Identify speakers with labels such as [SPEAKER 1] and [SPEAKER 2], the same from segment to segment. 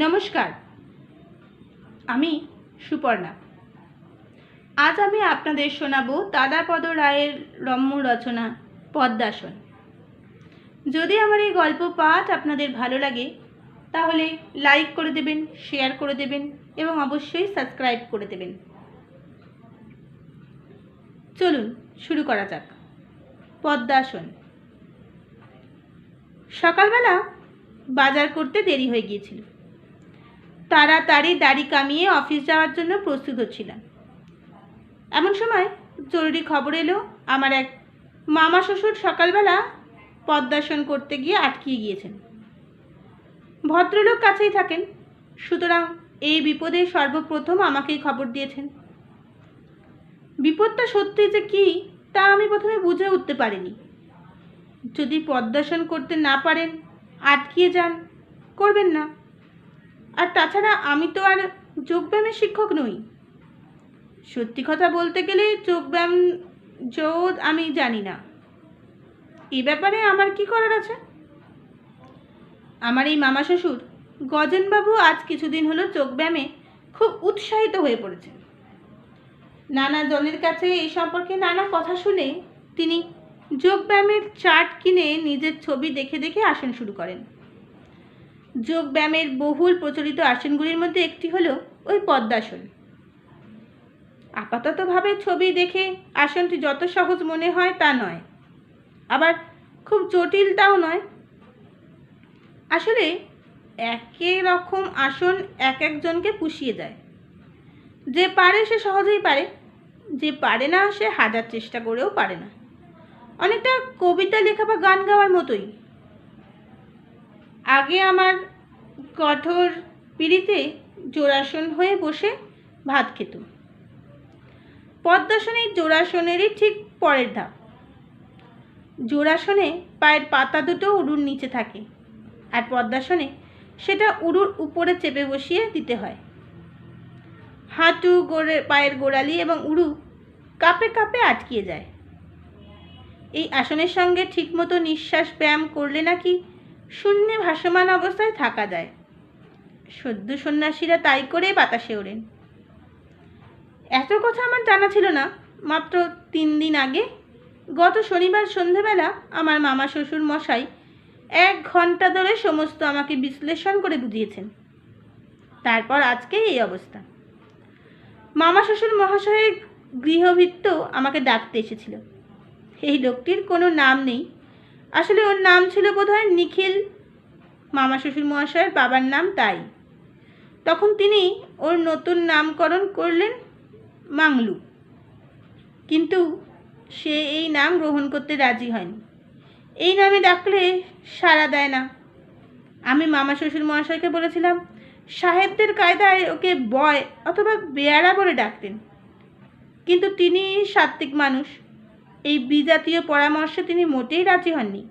[SPEAKER 1] নমস্কার। আমি সুপর্ণা। আজ আমি আপনাদের শোনাবো দাদাপদ রায়ের রম্য রচনা, পদ্মাসন। যদি আমার এই গল্প পাঠ আপনাদের ভালো লাগে, তাহলে লাইক করে দেবেন, শেয়ার করে দেবেন এবং অবশ্যই সাবস্ক্রাইব করে দেবেন। চলুন শুরু করা যাক। পদ্মাসন। সকালবেলা বাজার করতে দেরি হয়ে গিয়েছিল। তাড়াতাড়ি দাড়ি কামিয়ে অফিস যাওয়ার জন্য প্রস্তুত হচ্ছিলাম। এমন সময় জরুরি খবর এলো, আমার এক মামা শ্বশুর সকালবেলা পদ্মাসন করতে গিয়ে আটকিয়ে গিয়েছেন। ভদ্রলোক কাছেই থাকেন, সুতরাং এই বিপদে সর্বপ্রথম আমাকেই খবর দিয়েছেন। বিপদটা সত্যি যে কি, তা আমি প্রথমে বুঝে উঠতে পারিনি। যদি পদ্মাসন করতে না পারেন, আটকিয়ে যান, করবেন না। আর তাছাড়া আমি তো আর যোগব্যায়ামের শিক্ষক নই। সত্যি কথা বলতে গেলে যোগব্যায়াম, যোগ আমি জানি না। এ ব্যাপারে আমার কি করার আছে? আমার এই মামা শ্বশুর গজেনবাবু আজ কিছুদিন হলো যোগব্যায়ামে খুব উৎসাহিত হয়ে পড়েছেন। নানা জনের কাছে এই সম্পর্কে নানা কথা শুনে তিনি যোগব্যায়ামের চার্ট কিনে নিজের ছবি দেখে দেখে আসন শুরু করেন। যোগব্যায়ামের বহুল প্রচলিত আসনগুলির মধ্যে একটি হলো ওই পদ্মাসন। আপাততভাবে ছবি দেখে আসনটি যত সহজ মনে হয় তা নয়। আবার খুব জটিলটাও নয়। আসলে একই রকম আসন এক একজনকে পুষিয়ে যায় যে পারে সে সহজেই পারে, যে পারে না সে হাজার চেষ্টা করেও পারে না। অনেকটা কবিতা লেখা বা গান গাওয়ার মতোই। আগে আমার কঠোর পিড়িতে জোড়াসন হয়ে বসে ভাত খেত পদ্মাসনে জোড়াসনেরই ঠিক পরের ধাপ। জোড়াসনে পায়ের পাতা দুটো উড়ুর নিচে থাকে আর পদ্মাসনে সেটা উড়ুর উপরে চেপে বসিয়ে দিতে হয়। হাঁটু গোড়ে, পায়ের গোড়ালি এবং উড়ু কাপে কাপে আটকিয়ে যায়। এই আসনের সঙ্গে ঠিকমতো নিঃশ্বাস ব্যায়াম করলে নাকি শূন্যে ভাসমান অবস্থায় থাকা যায়। সদ্য সন্ন্যাসীরা তাই করে বাতাসে ওড়েন। এত কথা আমার জানা ছিল না। মাত্র তিন দিন আগে, গত শনিবার সন্ধেবেলা আমার মামা শ্বশুর মশাই এক ঘণ্টা ধরে সমস্ত আমাকে বিশ্লেষণ করে বুঝিয়েছেন। তারপর আজকে এই অবস্থা। মামা শ্বশুর মহাশয়ের গৃহভিত্ত আমাকে ডাকতে এসেছিল। এই লোকটির কোনো নাম নেই। আসলে ওর নাম ছিল বোধহয় নিখিল মামা শ্বশুর মহাশয়ের বাবার নাম তাই। তখন তিনি ওর নতুন নামকরণ করলেন মাংলু। কিন্তু সে এই নাম গ্রহণ করতে রাজি হয়নি। এই নামে ডাকলে সাড়া দেয় না। আমি মামা শ্বশুর মহাশয়কে বলেছিলাম, সাহেবদের কায়দায় ওকে বয় অথবা বেয়ারা বলে ডাকতেন। কিন্তু তিনি সাত্ত্বিক মানুষ। এই বিজাতীয় পরামর্শে তিনি মোটেই রাজি হননি।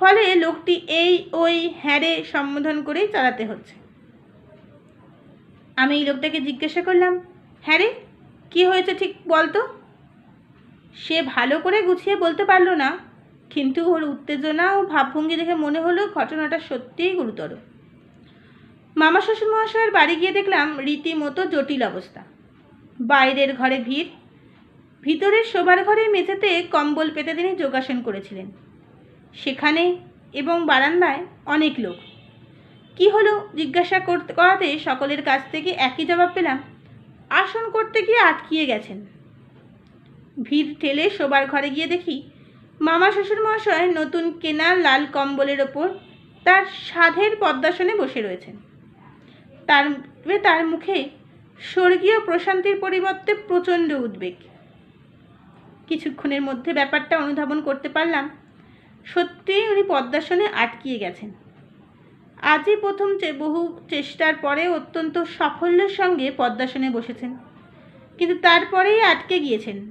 [SPEAKER 1] ফলে লোকটি এই ওই হ্যারে সম্বোধন করেই চালাতে হচ্ছে। আমি এই লোকটাকে জিজ্ঞাসা করলাম হ্যাঁ রে কী হয়েছে ঠিক বলতো? সে ভালো করে গুছিয়ে বলতে পারল না, কিন্তু ওর উত্তেজনা ও ভাবভঙ্গি দেখে মনে হলো ঘটনাটা সত্যিই গুরুতর। মামা শ্বশুর মহাশয়ের বাড়ি গিয়ে দেখলাম রীতিমতো জটিল অবস্থা। বাইরের ঘরে ভিড় ভিতরের শোবার ঘরে মেঝেতে কম্বল পেতে তিনি যোগাসন করেছিলেন। সেখানে এবং বারান্দায় অনেক লোক। কি হলো জিজ্ঞাসা করতে করাতে সকলের কাছ থেকে একই জবাব পেলাম, আসন করতে গিয়ে আটকিয়ে গেছেন। ভিড় ঠেলে শোবার ঘরে গিয়ে দেখি মামা শ্বশুর মহাশয় নতুন কেনা লাল কম্বলের ওপর তার সাধের পদ্মাসনে বসে রয়েছেন। তার তার মুখে স্বর্গীয় প্রশান্তির পরিবর্তে প্রচণ্ড উদ্বেগ। কিছুক্ষণের মধ্যে ব্যাপারটা অনুধাবন করতে পারলাম। সত্যিই উনি পদ্মাসনে আটকিয়ে গেছেন। আজই প্রথম বহু চেষ্টার পরে অত্যন্ত সাফল্যের সঙ্গে পদ্মাসনে বসেছেন। কিন্তু তারপরেই আটকে গিয়েছেন।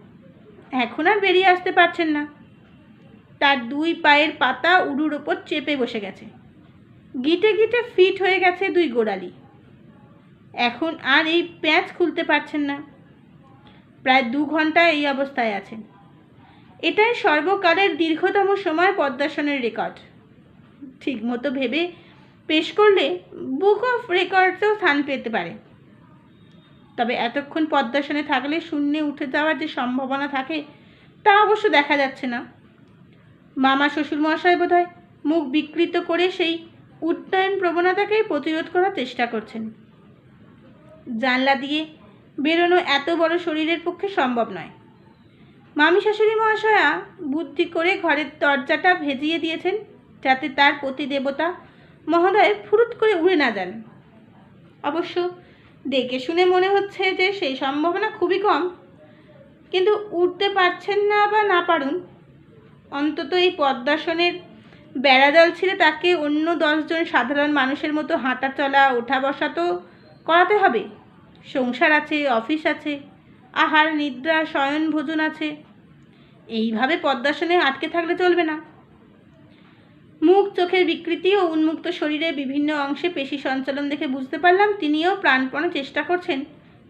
[SPEAKER 1] এখন আর বেরিয়ে আসতে পারছেন না। তার দুই পায়ের পাতা উড়ুর ওপর চেপে বসে গেছে। গিটে গিটে ফিট হয়ে গেছে দুই গোড়ালি। এখন আর এই প্যাঁচ খুলতে পারছেন না। প্রায় দু ঘণ্টা এই অবস্থায় আছেন এটাই সর্বকালের দীর্ঘতম সময় পদ্মাসনের রেকর্ড। ঠিকমতো ভেবে পেশ করলে বুক অফ রেকর্ডসেও স্থান পেতে পারে। তবে এতক্ষণ পদ্মাসনে থাকলে শূন্যে উঠে যাওয়ার যে সম্ভাবনা থাকে, তা অবশ্য দেখা যাচ্ছে না। মামা শ্বশুর শ্বশুরমশাই বোধহয় মুখ বিকৃত করে সেই উড্ডয়ন প্রবণতাকেই প্রতিরোধ করার চেষ্টা করছেন। জানলা দিয়ে বেরোনো এত বড় শরীরের পক্ষে সম্ভব নয়। মামি শাশুড়ি মহাশয়া বুদ্ধি করে ঘরের দরজাটা ভেজিয়ে দিয়েছেন যাতে তার প্রতি দেবতা মহোদয় ফুরুত করে উড়ে না যান। অবশ্য দেখে শুনে মনে হচ্ছে যে সেই সম্ভাবনা খুবই কম। কিন্তু উঠতে পারছেন না বা না পারুন, অন্তত এই পদ্মাসনের বেড়াজাল ছিঁড়ে তাকে অন্য দশজন সাধারণ মানুষের মতো হাঁটা চলা, ওঠা বসা তো করাতে হবে। সংসার আছে, অফিস আছে, আহার, নিদ্রা, শয়ন, ভোজন আছে। এইভাবে পদ্মাসনে আটকে থাকলে চলবে না। মুখ, চোখের বিকৃতি ও উন্মুক্ত শরীরে বিভিন্ন অংশে পেশি সঞ্চালন দেখে বুঝতে পারলাম তিনিও প্রাণপণে চেষ্টা করছেন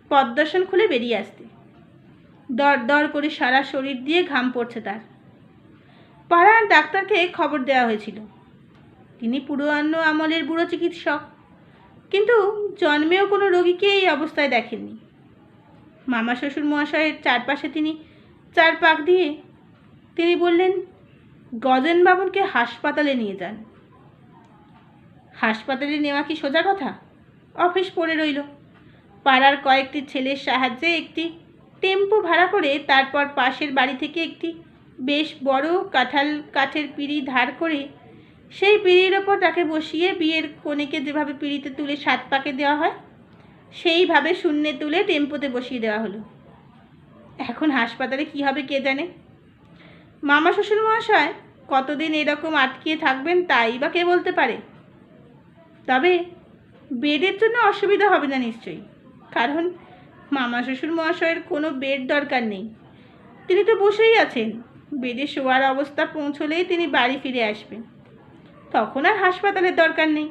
[SPEAKER 1] পদ্মাসন খুলে বেরিয়ে আসতে। দর দর করে সারা শরীর দিয়ে ঘাম পড়ছে তার। পাড়ার ডাক্তারকে খবর দেওয়া হয়েছিল। তিনি পুরোনো আমলের বুড়ো চিকিৎসক। কিন্তু জন্মেও কোনো রোগীকে এই অবস্থায় দেখেননি। মামা শ্বশুর মহাশয়ের চারপাশে তিনি চার পাক দিয়ে তিনি বললেন, গজেন বাবুনকে হাসপাতালে নিয়ে যান। হাসপাতালে নেওয়া কি সোজা কথা? অফিস পড়ে রইল। পাড়ার কয়েকটি ছেলের সাহায্যে একটি টেম্পো ভাড়া করে তারপর পাশের বাড়ি থেকে একটি বেশ বড় কাঁঠাল, কাঠের পিঁড়ি ধার করে সেই পিঁড়ির ওপর তাকে বসিয়ে বিয়ের কনেকে যেভাবে পিঁড়িতে তুলে সাত পাকে দেওয়া হয়, সেইভাবে শূন্যে তুলে টেম্পোতে বসিয়ে দেওয়া হলো। এখন হাসপাতালে কি হবে কে জানে? মামা শ্বশুর মহাশয় কতদিন এরকম আটকিয়ে থাকবেন তাই বা কে বলতে পারে? তবে বেডের জন্য অসুবিধা হবে না নিশ্চয়ই, কারণ মামা শ্বশুর মহাশয়ের কোনো বেড দরকার নেই। তিনি তো বসেই আছেন, বেডে শোয়ার অবস্থা পৌঁছলেই তিনি বাড়ি ফিরে আসবেন। তখন আর হাসপাতালের দরকার নেই।